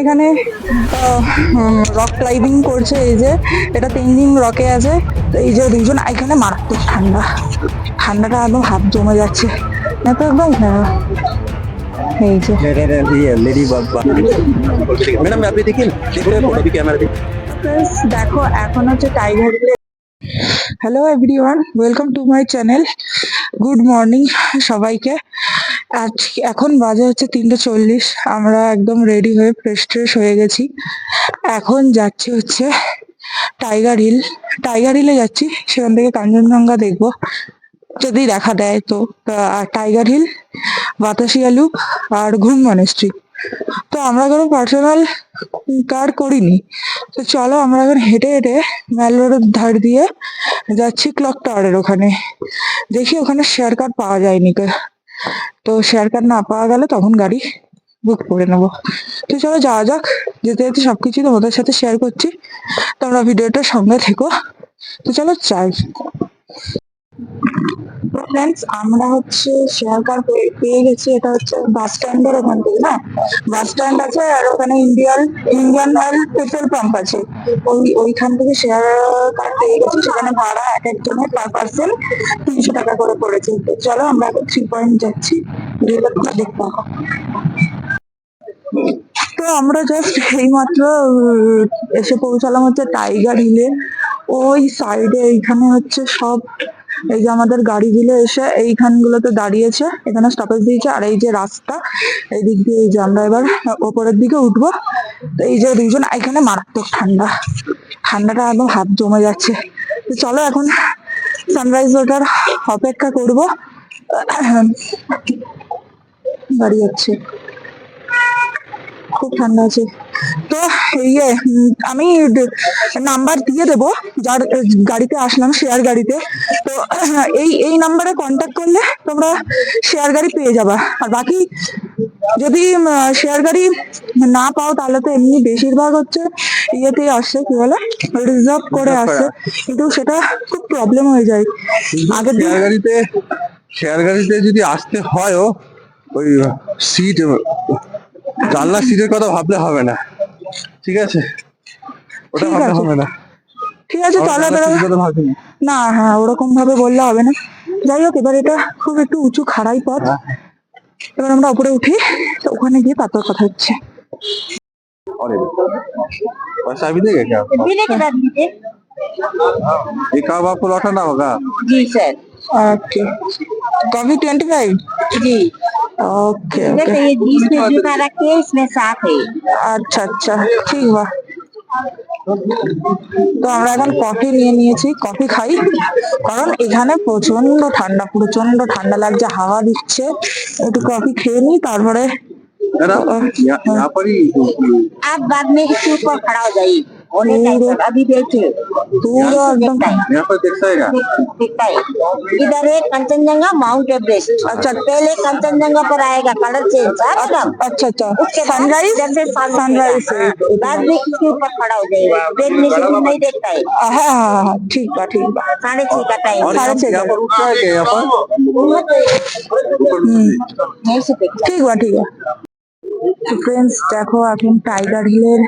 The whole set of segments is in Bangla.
এখানে রক ক্লাইম্বিং করছে এই যে। এটা তেঞ্জিং রকে আছে। এই যে দুজন এখানে মারাত্মক ঠান্ডা। ঠান্ডাটা একদম হাত জমে যাচ্ছে। না তো একদম দেখো এখন হচ্ছে tiger hello everyone welcome to my channel good morning সবাইকে। আজ এখন বাজে হচ্ছে তিনটে চল্লিশ। আমরা একদম রেডি হয়ে ফ্রেশ ট্রেশ হয়ে গেছি। এখন যাচ্ছি হচ্ছে টাইগার হিল টাইগার হিলে যাচ্ছি, সেখান থেকে কাঞ্চনজঙ্ঘা দেখব। যদি দেখা দেয় তো। টাইগার হিল বাতাসিয়া লুপ আর ঘুম মনেস্ট্রি তো আমরা কোনো পার্সোনাল কার করিনি। তো চলো আমরা এখন হেঁটে হেঁটে ম্যাল রোডের ধার দিয়ে যাচ্ছি ক্লক টাওয়ারের ওখানে। দেখি ওখানে শেয়ার কার্ড পাওয়া যায়নি কে। তো শেয়ার কার না পাওয়া গেলে তখন গাড়ি বুক করে নেব। তো চলো যাওয়া যাক, যেতে যেতে সবকিছু তোমাদের সাথে শেয়ার করছি। তোমরা ভিডিওটা সঙ্গে থেকো। তো চলো চাই ফ্রেন্ডস আমরা হচ্ছে শেয়ার কার পেয়ে গেছি, এটা হচ্ছে বাস স্ট্যান্ডের ওখান থেকে, না? বাস স্ট্যান্ড আছে আর ওখানে Indian Indian Oil petrol pump আছে। ওই, ওইখান থেকে শেয়ার কার পেয়ে গেছি, সেখানে ভাড়া এক একজনের পার পার্সন তিনশো টাকা করে পড়েছে। চলো আমরা থ্রি পয়েন্ট যাচ্ছি দেখতে তো আমরা জাস্ট এইমাত্র এসে পৌঁছালাম হচ্ছে টাইগার হিলে ওই সাইডে এইখানে হচ্ছে সব এই যে আমাদের গাড়িগুলো এসে এইখানগুলোতে দাঁড়িয়েছে, এখানে স্টপেজ দিয়েছে, আর এই যে রাস্তা এই দিক দিয়ে এই যে আমরা এবার ওপরের দিকে উঠবো। তো এই যে দুজন এখানে মারাত্মক ঠান্ডা। ঠান্ডাটা একদম হাত জমে যাচ্ছে। তো চলো এখন সানরাইজ ওটার অপেক্ষা করব। গাড়ি যাচ্ছে। খুব ঠান্ডা আছে। তো ইয়ে আমি নাম্বার দিয়ে দেবো। যার গাড়িতে আসলাম শেয়ার গাড়িতে। তো এই এই নাম্বারে কন্ট্যাক্ট করলে তোমরা শেয়ার গাড়ি পেয়ে যাবা। আর বাকি যদি শেয়ার গাড়ি না পাও তাহলে তো এমনি বেশিরভাগ হচ্ছে ইয়েতেই আসছে কি বলে? রিজার্ভ করে আসছে কিন্তু সেটা খুব প্রবলেম হয়ে যায়। আগের দিন শেয়ার গাড়িতে শেয়ার গাড়িতে যদি আসতে হয়ও ওই সিট জানলা সিটের কথা ভাবলে হবে না। ঠিক আছে ওটা ঠিক ভাবলে আছে। হবে না ঠিক আছে আমার তাহলে জানলার এবারে- সিটের কথা ভাবছি না। না হ্যাঁ ওরকম ভাবে বললে হবে না যাই হোক এবার এটা খুব একটু উঁচু খাড়াই পথ এবার আমরা উপরে উঠি তো ওখানে গিয়ে তারপর কথা হচ্ছে और ये देखो। पैसा भी देगा क्या आपको? बिना के दाद दीजिए ये कब आपको लौटाना होगा जी sir okay coffee twenty five जी ओके इधर ओके से ये इसमें जूता रखे इसमें साफ है আচ্ছা আচ্ছা ঠিক বা তো আমরা এখন কফি নিয়ে নিয়েছি কফি খাই কারণ এখানে প্রচন্ড ঠান্ডা প্রচন্ড ঠান্ডা লাগছে হাওয়া দিচ্ছে একটু কফি খেয়ে নিই তারপরে है ना यहाँ यहाँ पर ही आप बाद में इसके ऊपर खड़ा हो जाइए अभी देखिए पूरा एकदम यहाँ पर दिखता है दिखता है। इधर कंचनजंगा माउंट एवरेस्ट। अच्छा। पहले कंचनजंगा पर आएगा कलर चेंज हाँ? अच्छा अच्छा सनराइज जैसे सनराइज हाँ, बाद में किसी खड़ा हो जाएगा। देखने से नहीं देखता है। ठीक है ठीक है साढ़े छह का टाइम साढ़े छह का पर है यहाँ पर? हाँ, ठीक है ठीक ফ্রেন্ডস দেখো এখন টাইগার হিলের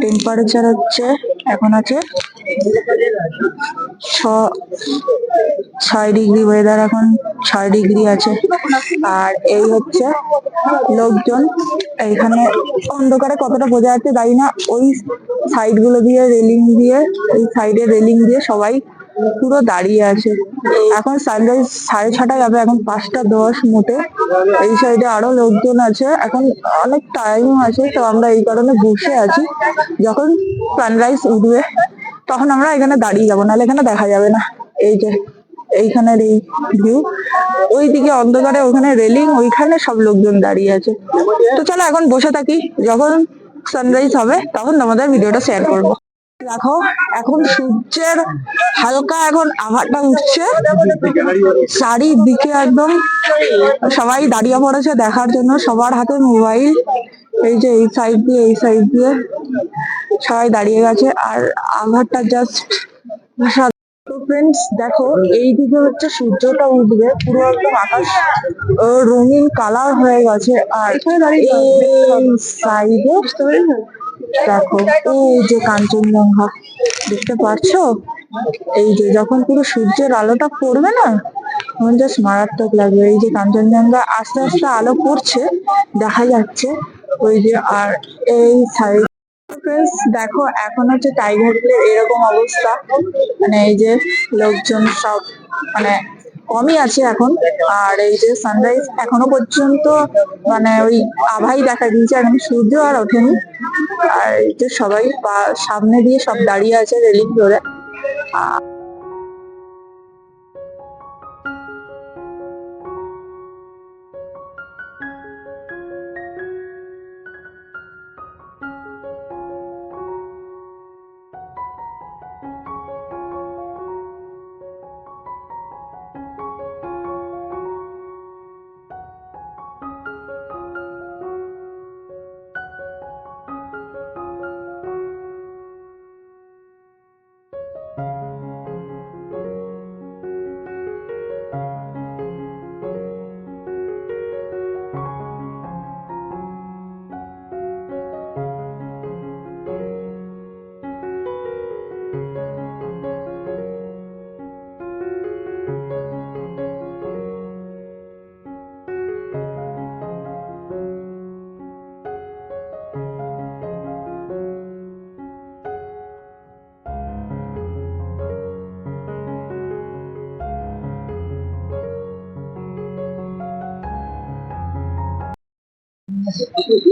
টেম্পারেচার হচ্ছে, এখন আছে ছয় ডিগ্রি ওয়েদার এখন ছয় ডিগ্রি আছে। আর এই হচ্ছে লোকজন, এইখানে অন্ধকারে কতটা বোঝা যাচ্ছে জানি না, ওই সাইডগুলো দিয়ে রেলিং দিয়ে ওই সাইডে রেলিং দিয়ে সবাই পুরো দাঁড়িয়ে আছে। এখন সানরাইজ সাড়ে ছটায় যাবে, এখন পাঁচটা দশ মতে এই সাইডে আরও লোকজন আছে। এখন অনেক টাইম আছে, তো আমরা এই কারণে বসে আছি। যখন সানরাইজ উঠবে, তখন আমরা এখানে দাঁড়িয়ে যাব, নাহলে এখানে দেখা যাবে না। এই যে, এইখানের এই ভিউ ওইদিকে অন্ধকারে ওখানে রেলিং ওইখানে সব লোকজন দাঁড়িয়ে আছে। তো চলো এখন বসে থাকি। যখন সানরাইজ হবে, তখন তোমাদের ভিডিওটা শেয়ার করব। দেখো এখন সূর্যের হালকা এখন আভাটা উঠছে। চারিদিকে একদম সবাই দাঁড়িয়ে পড়েছে দেখার জন্য। সবার হাতে মোবাইল। এই যে এই সাইড দিয়ে এই সাইড দিয়ে সবাই দাঁড়িয়ে গেছে। আর আভারটা জাস্ট তো ফ্রেন্ডস দেখো এই দিকে হচ্ছে সূর্যটা উঠবে। পুরো একদম আকাশ রঙিন কালার হয়ে গেছে। আর এই সাইডে দেখো, এই যে কাঞ্চনজঙ্ঘা, দেখতে পাচ্ছো? এই যে যখন পুরো সূর্যের আলোটা পড়বে না, তখন জাস্ট মারাত্মক লাগবে। এই যে কাঞ্চনজঙ্ঘা আস্তে আস্তে আলো পড়ছে, দেখা যাচ্ছে। ওই যে, আর এই সাইড দেখো, এখন হচ্ছে টাইগার হিলের এরকম অবস্থা। মানে এই যে লোকজন সব মানে কমই আছে এখন। আর এই যে সানরাইজ এখনও পর্যন্ত মানে ওই আভাই দেখা দিয়েছে এখন সূর্য আর ওঠেনি। আর এই যে সবাই সামনে দিয়ে সব দাঁড়িয়ে আছে রেলিং ধরে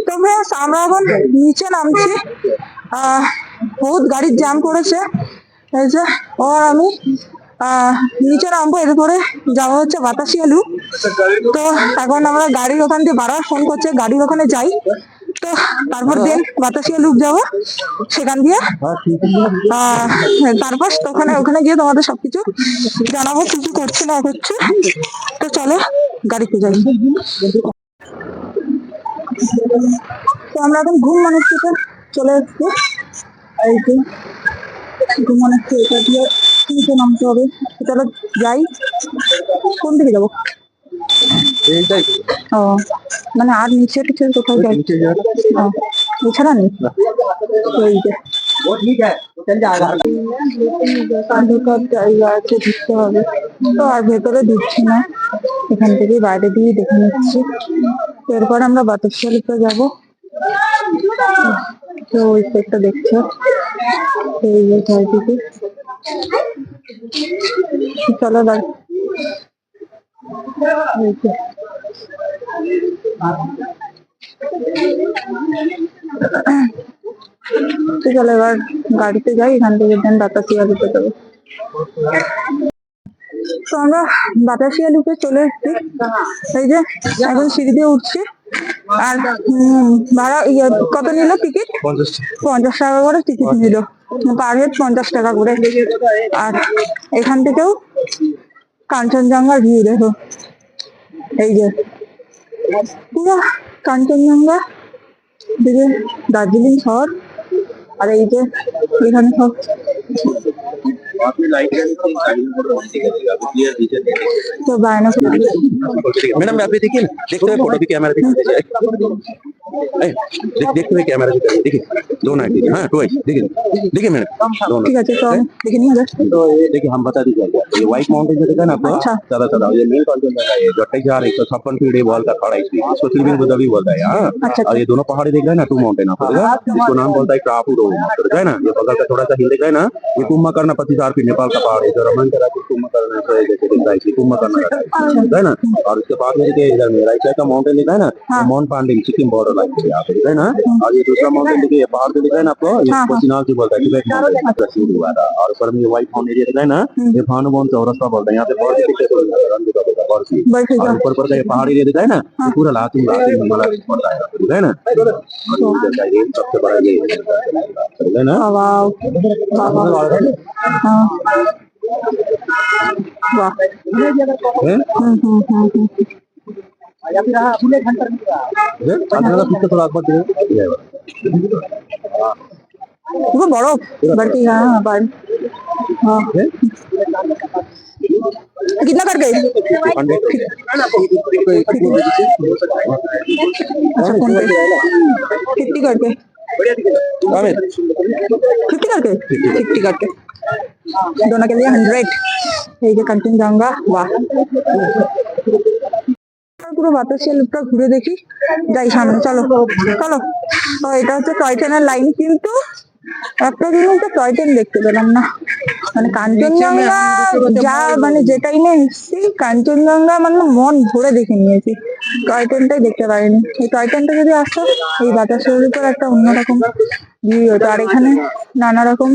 তো বেশ, আমরা এখন নিচে নামছি। বহুত গাড়ির জ্যাম পড়েছে এই যে ও আর আমি নিচে নামবো, এরপরে যাওয়া হচ্ছে বাতাসি আলু। তো এখন আমরা গাড়ির ওখান দিয়ে বারবার ফোন করছে, গাড়ির ওখানে যাই। তো তারপর দেন বাতাসিয়া লুক যাব সেখান দিয়ে। তারপর ওখানে ওখানে গিয়ে তোমাদের সবকিছু জানাব, কি কি করছে না করছে। তো চলো, গাড়িতে যাই। তো আমরা এখন ঘুম মানুষ থেকে চলে এসছি। এই যে ঘুম মানুষ এটা দিয়ে নিচে নামতে হবে। চলো যাই কোন দিকে যাব? ও মানে আর নিচে টিচে কোথাও যাই? এছাড়া নেই? তো এই যে वो ठीक है चल जाएगा ঢোকার জায়গা আছে ঢুকতে হবে তো আর ভেতরে ঢুকছি না এখান থেকে বাইরে দিয়ে দেখে নিচ্ছি তো এরপর আমরা বাতাসশালিতে যাবো তো ওই সেটটা দেখছো এই যে চারিদিকে চলো বাড়ি এই যে। তো চলো এবার গাড়িতে যাই এখান থেকে দেন বাতাসিয়া দিতে যাব। তো আমরা বাতাসিয়া লুপে চলে এসেছি। এই যে এখন সিঁড়ি দিয়ে উঠছি। আর ভাড়া ইয়ে, কত নিল টিকিট পঞ্চাশ পঞ্চাশ টাকা করে টিকিট নিল। পার হেড পঞ্চাশ টাকা করে। আর এখান থেকেও কাঞ্চনজঙ্ঘার ভিউ দেখো। এই যে পুরো কাঞ্চনজঙ্ঘা দিকে দার্জিলিং শহর। আর এই যে এখানে সব तो मैडम मैं अभी देखिए देखते हुए फ़ोटो भी कैमरा देख देखते हुए कैमरा भी देखिए दोनों आईडी हाँ टू आई देखिए देखिए मैडम ठीक है तो देखिए हम बता दीजिए व्हाइट माउंटेन जो देखा ना आपको ज़्यादा ज़्यादा ये मेन कॉल है एक सौ छप्पन फीट वॉल का पहाड़ है इसको त्रिवेणी बुद्धा भी बोलता है हाँ। और ये दोनों पहाड़ी देख रहे हैं ना टू माउंटेन आपको इसको नाम बोलता है क्रापू रोड है ना? ये बगल का थोड़ा सा हिल देख रहे ना? ये कुंभकर्ण पति आरपी नेपाल का पहाड़ इधर रमन का राज्य कुंभ करना है जैसे दिख रहा है कुंभ करना है। ना? और उसके बाद में क्या इधर मेरा इसका माउंटेन दिख है ना? मोन पांडिंग सिक्किम बॉर्डर लाइन से आप पे है ना? और ये दूसरा माउंटेन देखिए पहाड़ दिख रहा है ना आपको? ये पसीना जी बोलता है कि माउंटेन कश्मीर हुआ था और सर ये व्हाइट फाउंड एरिया दिख है ना? ये भानुबोन चौरस्ता बोलता है। यहाँ पे बहुत और ऊपर पर का ये पहाड़ी एरिया दिखाए ना? पूरा लातूम लातूम हिमालय पड़ता है ठीक है ना? हाँ। सबसे बड़ा ये है ना? वाओ हाँ वाह वो बड़ो बढ़ती है हाँ बार हाँ कितना कर गए कितनी करके फिफ्टी करके फिफ्टी करके दोनों के लिए हंड्रेड এই যে কাঞ্চনজঙ্ঘা বাহ পুরো বাতাসিয়া লুপটা ঘুরে দেখি যাই সামনে চলো চলো তো এটা হচ্ছে টয় ট্রেনের লাইন কিন্তু একটা জিনিস তো টয় ট্রেন দেখতে পেলাম না মানে কাঞ্চনজঙ্ঘা যা মানে যে টাইমে এসেছি কাঞ্চনজঙ্ঘা মানে মন ভরে দেখে নিয়েছি টয় ট্রেনটাই দেখতে পারিনি এই টয় ট্রেনটা যদি আসতো এই বাতাসের উপর একটা অন্যরকম ভিউ হতো আর এখানে নানা রকম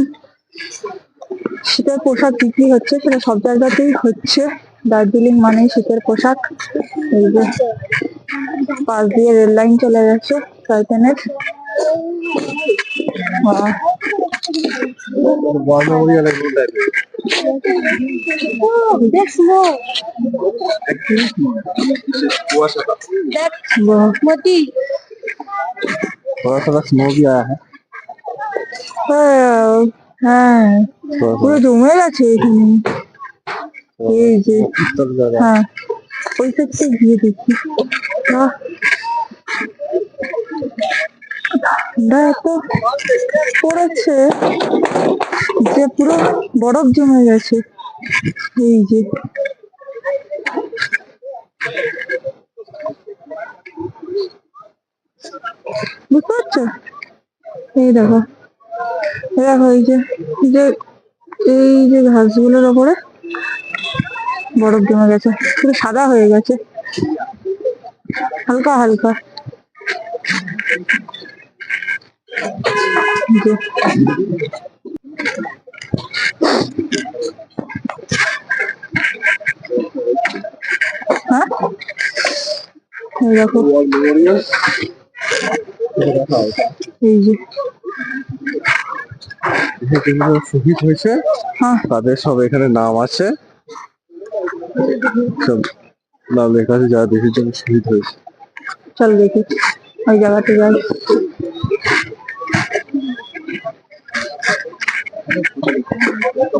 শীতের পোশাক বিক্রি হচ্ছে সেটা সব জায়গাতেই হচ্ছে দার্জিলিং মানে শীতের পোশাক এই যে পাশ দিয়ে রেল লাইন চলে গেছে টয় ট্রেনের বাহ, বাহ। थोड़ा थोड़ा स्नो भी आया है হ্যাঁ, হ্যাঁ। পুরো জমে গেছে এখানে। এই যে হ্যাঁ। ওই সাইডটা গিয়ে দেখি। ঠান্ডা এত পড়েছে যে পুরো বরফ জমে গেছে। এই যে। বুঝতে পারছ? এই দেখো। দেখো এই যে যে এই যে ঘাসগুলোর ওপরে বরফ জমে গেছে, পুরো সাদা হয়ে গেছে। হালকা হালকা। হ্যাঁ? দেখো। এই যে। যেগুলো শহীদ হয়েছে হ্যাঁ। তাদের সব এখানে নাম আছে। সব নাম লেখা আছে যারা দেশের জন্য শহীদ হয়েছে। চল দেখি ওই জায়গাতে যাই। তো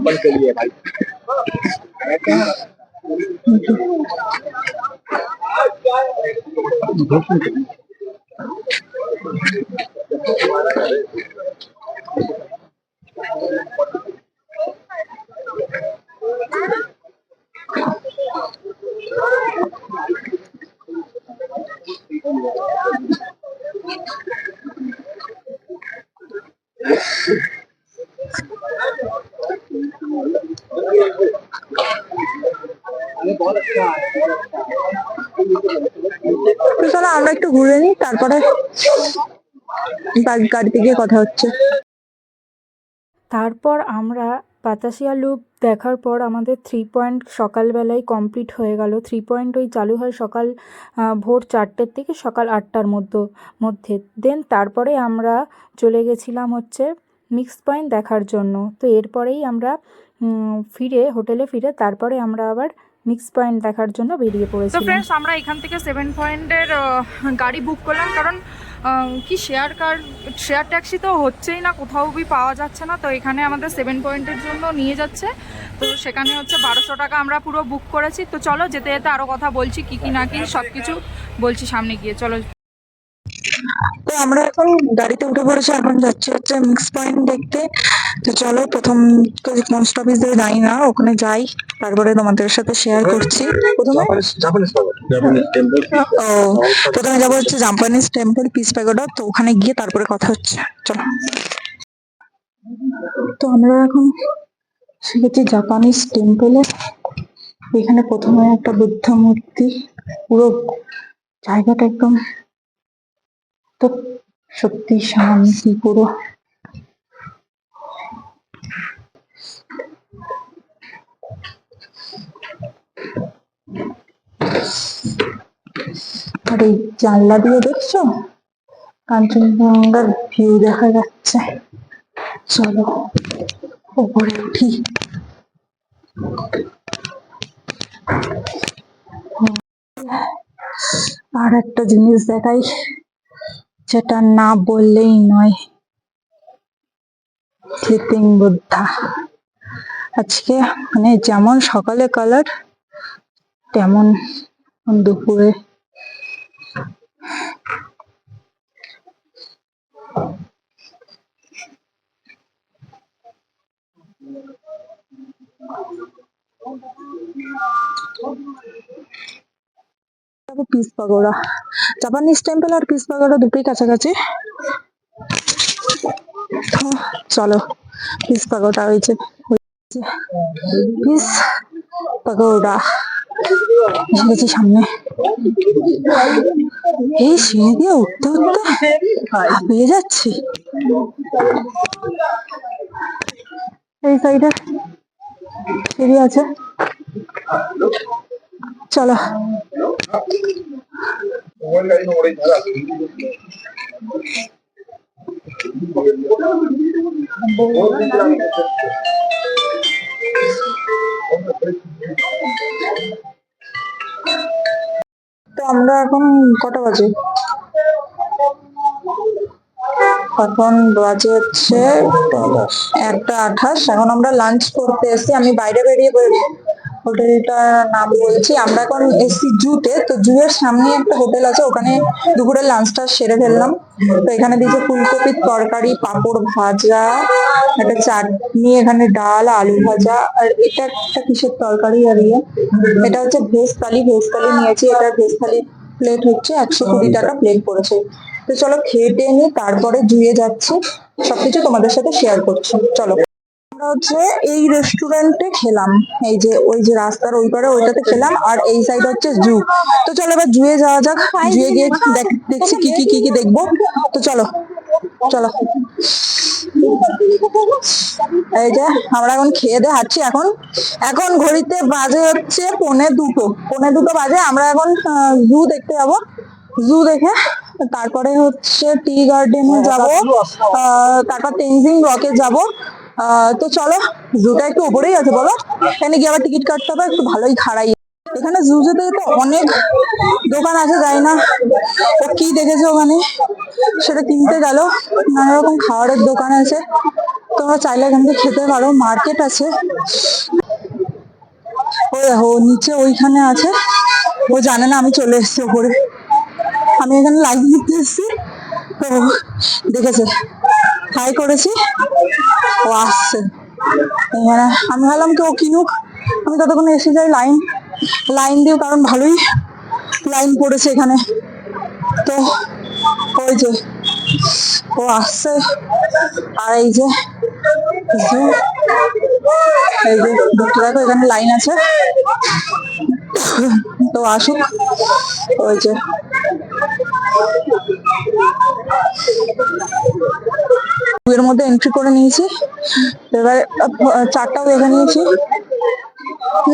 চলো আমরা একটু ঘুরে নিই, তারপরে গাড়িতে গিয়ে কথা হচ্ছে। তারপর আমরা বাতাসিয়া লুপ দেখার পর আমাদের থ্রি পয়েন্ট সকালবেলায় কমপ্লিট হয়ে গেল। থ্রি পয়েন্ট ওই চালু হয় সকাল ভোর চারটের থেকে সকাল আটটার মধ্য, মধ্যে। দেন তারপরে আমরা চলে গেছিলাম হচ্ছে মিক্স পয়েন্ট দেখার জন্য। তো এরপরেই আমরা ফিরে, হোটেলে ফিরে, তারপরে আমরা আবার মিক্স পয়েন্ট দেখার জন্য বেরিয়ে তো পড়েছিলাম। ফ্রেন্ডস আমরা এখান থেকে সেভেন পয়েন্টের গাড়ি বুক করলাম কারণ কি শেয়ার কার শেয়ার ট্যাক্সি তো হচ্ছেই না কোথাও বি পাওয়া যাচ্ছে না তো এখানে আমাদের সেভেন পয়েন্টের জন্য নিয়ে যাচ্ছে। তো সেখানে হচ্ছে বারোশো টাকা আমরা পুরো বুক করেছি। তো চলো যেতে যেতে আরও কথা বলছি কি কি না কি সব কিছু বলছি সামনে গিয়ে। চলো তো আমরা এখন গাড়িতে উঠে পড়েছি এখন যাচ্ছি হচ্ছে মিক্স পয়েন্ট দেখতে। তো চলো প্রথম পোস্ট অফিস দিয়ে যাই না ওখানে যাই তারপরে তোমাদের সাথে শেয়ার করছি। প্রথমে জাপানিজ জাপানিজ টেম্পল ও প্রথমে যাব হচ্ছে জাপানিজ টেম্পল পিস প্যাগোডা তো ওখানে গিয়ে তারপরে কথা হচ্ছে। চলো। তো আমরা এখন শিখেছি জাপানিজ টেম্পলে এখানে প্রথমে একটা বুদ্ধ মূর্তি পুরো জায়গাটা একদম সত্যি শান্তি পুরো আর এই জানলা দিয়ে দেখছ? কাঞ্চনজঙ্ঘার ভিউ দেখা যাচ্ছে। চলো, উপরে উঠি। আর একটা জিনিস দেখাই। যেটা না বললেই নয়। স্লিপিং বুদ্ধা। আজকে মানে যেমন সকালে কালার তেমন দুপুরে। Peace pagoda. জাপানিজ টেম্পল আর পিস পাগোড়া দুটোই কাছাকাছি। চলো, পিস পাগোড়া হয়েছে। Peace pagoda. এসে গেছি সামনে। এই সিঁড়ি দিয়ে উঠতে উঠতে হাঁপিয়ে যাচ্ছি। এই সাইডে সিঁড়ি আছে। চলো। তো আমরা এখন কটা বাজে? এখন বাজে হচ্ছে একটা আঠাশ। এখন আমরা লাঞ্চ করতে এসেছি। আমি বাইরে বেরিয়ে হোটেলটার নাম বলছি। আমরা এখন এসছি জুতে। তো জুয়ের সামনে একটা হোটেল আছে, ওখানে দুপুরে লাঞ্চটা সেরে ফেললাম। তো এখানে দিয়েছে ফুলকপির তরকারি, পাঁপড় ভাজা, একটা চাটনি, এখানে ডাল, আলু ভাজা। আর এটা একটা কিসের তরকারি আর ইয়ে? এটা হচ্ছে ভেজ থালি ভেজ থালি নিয়েছি। এটা ভেজ থালি প্লেট হচ্ছে, একশো কুড়ি টাকা প্লেট পড়েছে। তো চলো খেয়ে টেয়ে নিই, তারপরে জুয়ে যাচ্ছি। সবকিছু তোমাদের সাথে শেয়ার করছি। চলো। হচ্ছে এই রেস্টুরেন্টে খেলাম। এই যে, ওই যে রাস্তার ওই পারে ওইটাতে খেলাম আর এই সাইড হচ্ছে জু তো চলো এবার জুয়ে যাওয়া যাক। জুয়ে গিয়ে দেখছি কি কি কি কি দেখব। তো চলো চলো। এই যে, আমরা এখন খেয়ে দিয়ে হাঁটছি এখন। এখন ঘড়িতে বাজে হচ্ছে পৌনে দুটো। পৌনে দুটো বাজে, আমরা এখন জু দেখতে যাব। জু দেখে তারপরে হচ্ছে টি গার্ডেনে যাব। তারপর তেনজিং রকে যাব। তো চলো, জুটা একটু উপরেই আছে, বলো। এখানে গিয়ে আবার টিকিট কাটতে হবে, একটু ভালোই খাড়াই। এখানে জু যেতে যেতে অনেক দোকান আছে, যাই না। ও কি দেখেছে ওখানে? সেটা কিনতে গেল। নানা রকম খাবারের দোকান আছে। তোমরা চাইলে এখান থেকে খেতে পারো, মার্কেট আছে। ও দেখো, নিচে ওইখানে আছে। ও জানে না আমি চলে এসেছি ওপরে। আমি এখানে লাইভ দিতে এসেছি। তো দেখেছে। হাই করেছি। ও আসছে এখানে আমি ভাবলাম কি ও কিনুক। আমি ততক্ষণ এসে যাই লাইন। লাইন দিও, কারণ ভালোই লাইন পড়েছে এখানে। তো ওই যে, ও আসছে। আর এই যে এই যে, দেখতে দেখো, এখানে লাইন আছে। তো আসুক। ওই যে এর মধ্যে এন্ট্রি করে নিয়েছি। এবার চারটাও দেখে নিয়েছি।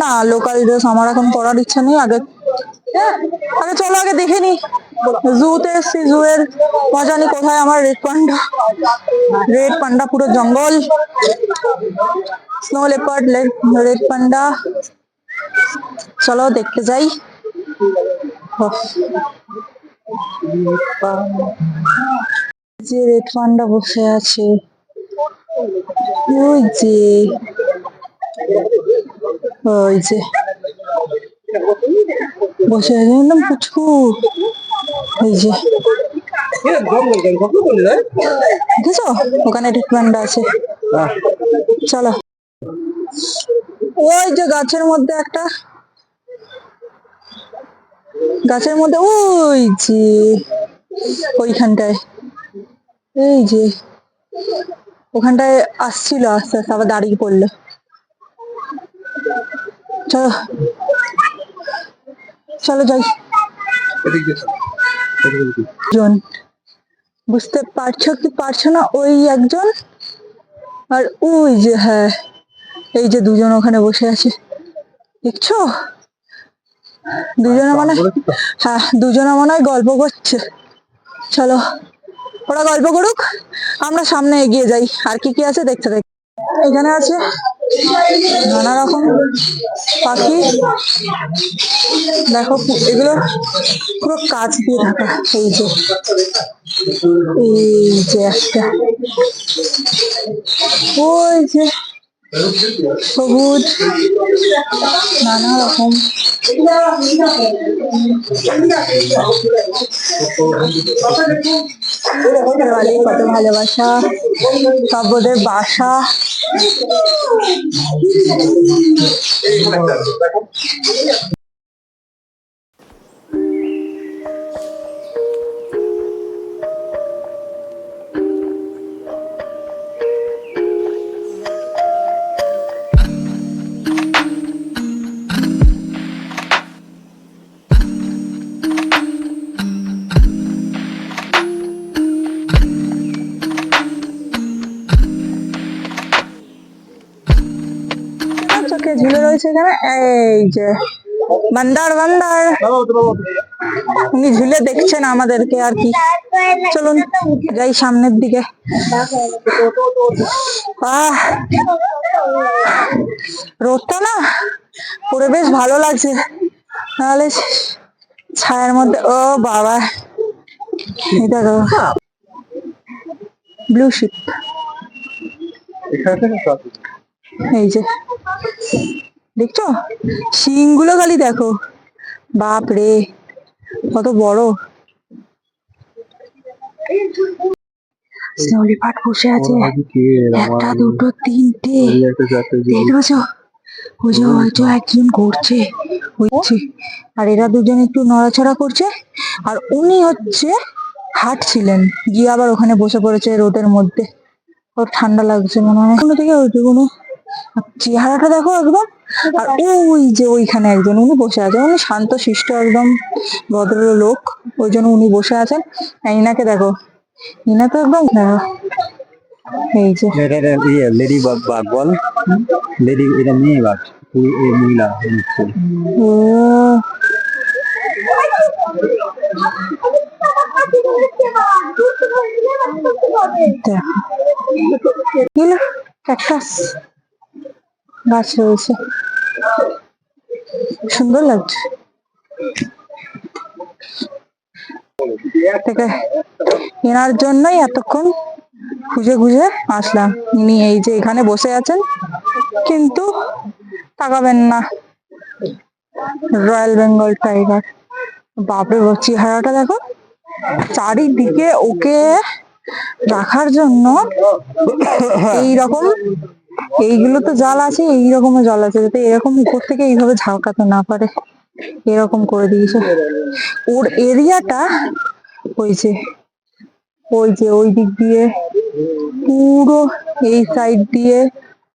না লোকাল ড্রেস আমার এখন করার ইচ্ছা নেই, আগে আগে চলো, আগে দেখে নি। জুতে এসছি জু এর মজা নি কোথায় আমার রেড পান্ডা রেড পান্ডা পুরো জঙ্গল। স্নো লেপার্ড রেড পান্ডা চলো, দেখতে যাই। যে রেড পান্ডা বসে আছে ওই যে ওই যে বসে আছে একদম পুচকু এই যে। দেখেছ? ওখানে রেড পান্ডা আছে চলো। ওই যে গাছের মধ্যে একটা গাছের মধ্যে ওই যে ওইখানটায় এই যে ওখানটায় আসছিল আস্তে আস্তে আবার দাঁড়িয়ে পড়ল। চলো চলো যাই। জন বুঝতে পারছ কি পারছ না? ওই একজন আর ওই যে হ্যাঁ এই যে দুজন ওখানে বসে আছে। দেখছ? দুজনে মনে হয় দুজনে মনে হয় গল্প করছে। চলো ওরা গল্প করুক আমরা সামনে এগিয়ে যাই। আর কি কি আছে দেখতে দেখ। এখানে আছে নানা রকম পাখি। দেখো এগুলো পুরো কাঁচ দিয়ে ঢাকা। এই যে এই যে একটা। ওই যে সবুজ নানা রকম কত ভালোবাসা সব ওদের বাসা। ঝুলে এখানে এই যে, বান্দার বান্দার। উনি ঝুলে দেখছেন আমাদেরকে আর কি। চলুন, যাই সামনের দিকে। আহ, রোদটা না পরে বেশ ভালো লাগছে। তাহলে ছায়ার মধ্যে, ও বাবা। দেখো। ব্লু শিপ এই যে। দেখছ? শিংগুলো খালি দেখো। বাপ রে কত বড়। স্নোলিপাট বসে আছে। একটা দুটো তিনটে। দেখতে পাচ্ছ? ওই যে ওই একজন করছে। হচ্ছে আর এরা দুজন একটু নড়াচড়া করছে। আর উনি হচ্ছে হাঁটছিলেন। গিয়ে আবার ওখানে বসে পড়েছে রোদের মধ্যে। ওর ঠান্ডা লাগছে মনে হয়। কোনো থেকে ওই যে কোনো? আর চেহারাটা দেখো একদম। আর ওই যে ওইখানে একজন উনি বসে আছেন। উনি শান্ত শিষ্ট একদম ভদ্র লোক। ওই জন্য উনি বসে আছেন। ইনাকে দেখো ইনা তো একদম এই যে। ইয়ে লেডি বাগ বল। লেডি এটা মেয়ে বাগ এই মহিলা ও। ক্যাকটাস। গাছ রয়েছে সুন্দর লাগছে। থেকে জন্যই এতক্ষণ খুঁজে খুঁজে আসলাম। ইনি এই যে এখানে বসে আছেন, কিন্তু তাকাবেন না। Royal Bengal tiger. বাপরে বাপ, চেহারাটা দেখো। চারিদিকে ওকে রাখার জন্য এই রকম এইগুলো তো জল আছে এই রকমের জল আছে, যাতে এরকম উপর থেকে এইভাবে ঝাঁকাতে না পারে। এরকম করে দিয়েছে। ওর এরিয়াটা ওই যে ওই যে ওই দিক দিয়ে পুরো এই সাইড দিয়ে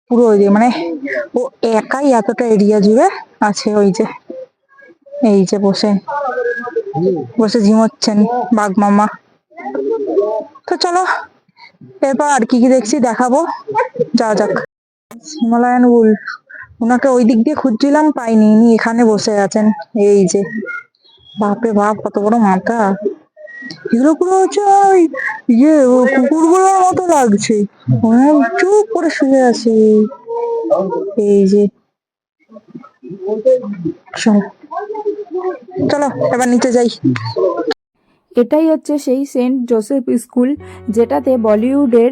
পুরো ওই যে মানে ও একাই এতটা এরিয়া জুড়ে আছে ওই যে, এই যে বসে। বসে ঝিমোচ্ছেন বাঘ মামা। তো চলো, এরপর আর কি কি দেখছি দেখাবো। যা যাক। হিমালয়ান উল্ফ ওনাকে ওই দিক দিয়ে খুঁজছিলাম, পাইনি। ইনি এখানে বসে আছেন। এই যে, বাপরে বাপ, কত বড় মাথা। এগুলো পুরো হচ্ছে ওই ইয়ে কুকুরগুলোর মতো লাগছে। চুপ করে শুয়ে আছে। এই যে। চলো, এবার নিচে যাই। এটাই হচ্ছে সেই সেন্ট জোসেফ স্কুল, যেটাতে বলিউডের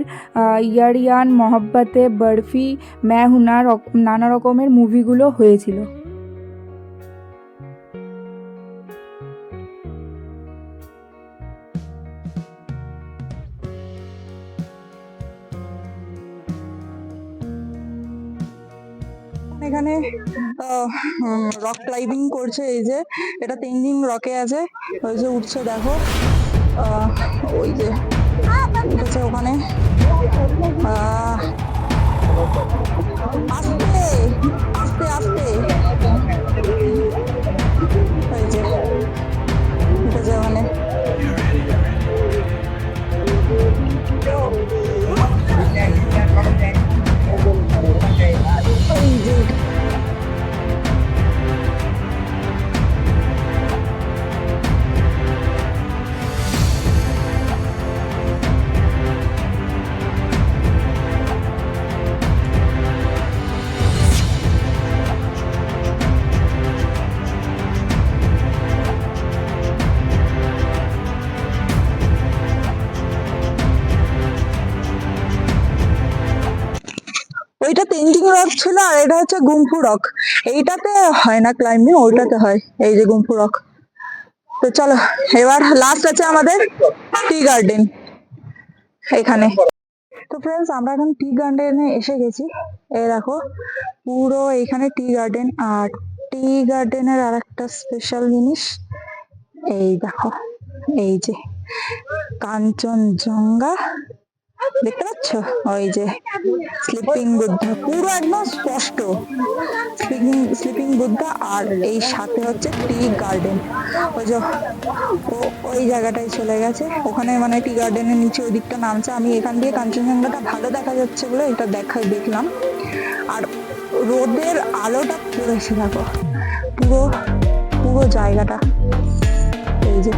ইয়ারিয়ান মহব্বতে বরফি, ম্যাহুনা নানা রকমের মুভিগুলো হয়েছিল। এখানে রক ক্লাইম্বিং করছে এই যে। এটা তেনজিং রকে আছে। ওই যে উঠছে, দেখো। ওই যে উঠেছে ওখানে। আস্তে এটা হচ্ছে গুম্ফু রক। এইটাতে হয় না ক্লাইম্বিং ওইটাতে হয়। এই যে গুম্ফু রক। তো চলো, এবার লাস্ট আছে আমাদের টি গার্ডেন এখানে। তো ফ্রেন্ডস আমরা এখন টি গার্ডেনে এসে গেছি। এই দেখো, পুরো এখানে টি গার্ডেন আর টি গার্ডেনের আর একটা স্পেশাল জিনিস, এই দেখো, এই যে কাঞ্চনজঙ্ঘা। দেখতে পাচ্ছ? ওই যে স্লিপিং বুদ্ধা পুরো একদম স্পষ্ট। স্লিপিং স্লিপিং বুদ্ধা আর এই সাথে হচ্ছে টি গার্ডেন ওই যে ওই জায়গাটায় চলে গেছে। ওখানে মানে টি গার্ডেনের নিচে ওই দিকটা নামছে। আমি এখান দিয়ে কাঞ্চনজঙ্ঘাটা ভালো দেখা যাচ্ছে বলে এটা দেখা, দেখলাম। আর রোদের আলোটা পড়েছে দেখো। পুরো পুরো জায়গাটা। এই যে।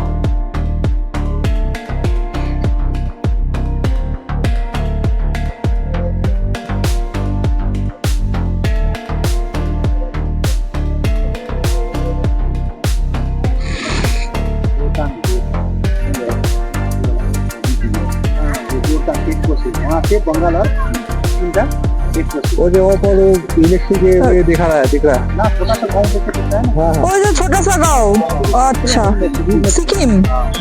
इनका वो जो तो ये रहा है दिख रहा है। ना छोटा सा गाँव वो जो हाँ, हाँ। छोटा सा गाँव। अच्छा। सिक्किम।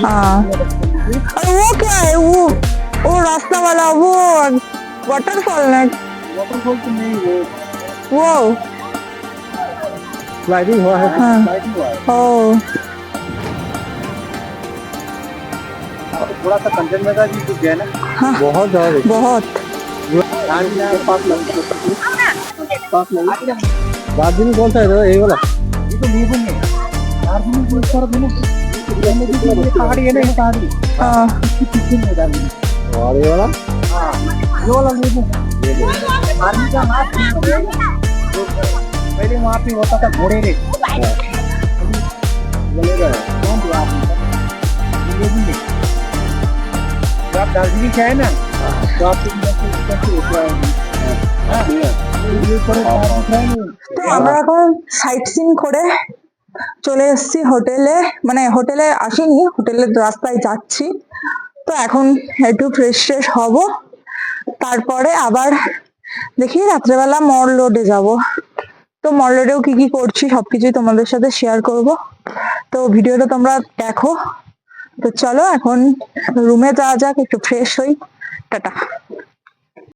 हाँ। और वो क्या है? वो वो रास्ता वाला वो वाटरफॉल ना वाटरफॉल तो नहीं वो वो। स्लाइडिंग हुआ है। हाँ। जी गया ना। बहुत ज़्यादा बहुत। दार्जिलिंग कौन सा है। ये वाला ये तो नींबू में दार्जिलिंग को सर देने पहाड़ी है ना ये पहाड़ी हाँ किचन में दार्जिलिंग और ये वाला हाँ ये वाला नींबू ये पानी का मार पहले वहाँ पे होता था घोड़े ने कौन दिया आप दार्जिलिंग से है ना तो आप তো আমরা এখন সাইট সিন করে চলে এসেছি হোটেলে। মানে হোটেলে আসিনি, হোটেলের রাস্তায় যাচ্ছি। তো এখন একটু ফ্রেশ ফ্রেশ হব। তারপরে আবার দেখি রাত্রেবেলা মল রোডে যাব। তো মল রোডেও কি কি করছি সবকিছুই তোমাদের সাথে শেয়ার করব। তো ভিডিওটা তোমরা দেখো। তো চলো এখন রুমে যাওয়া যাক, একটু ফ্রেশ হই। টাটা।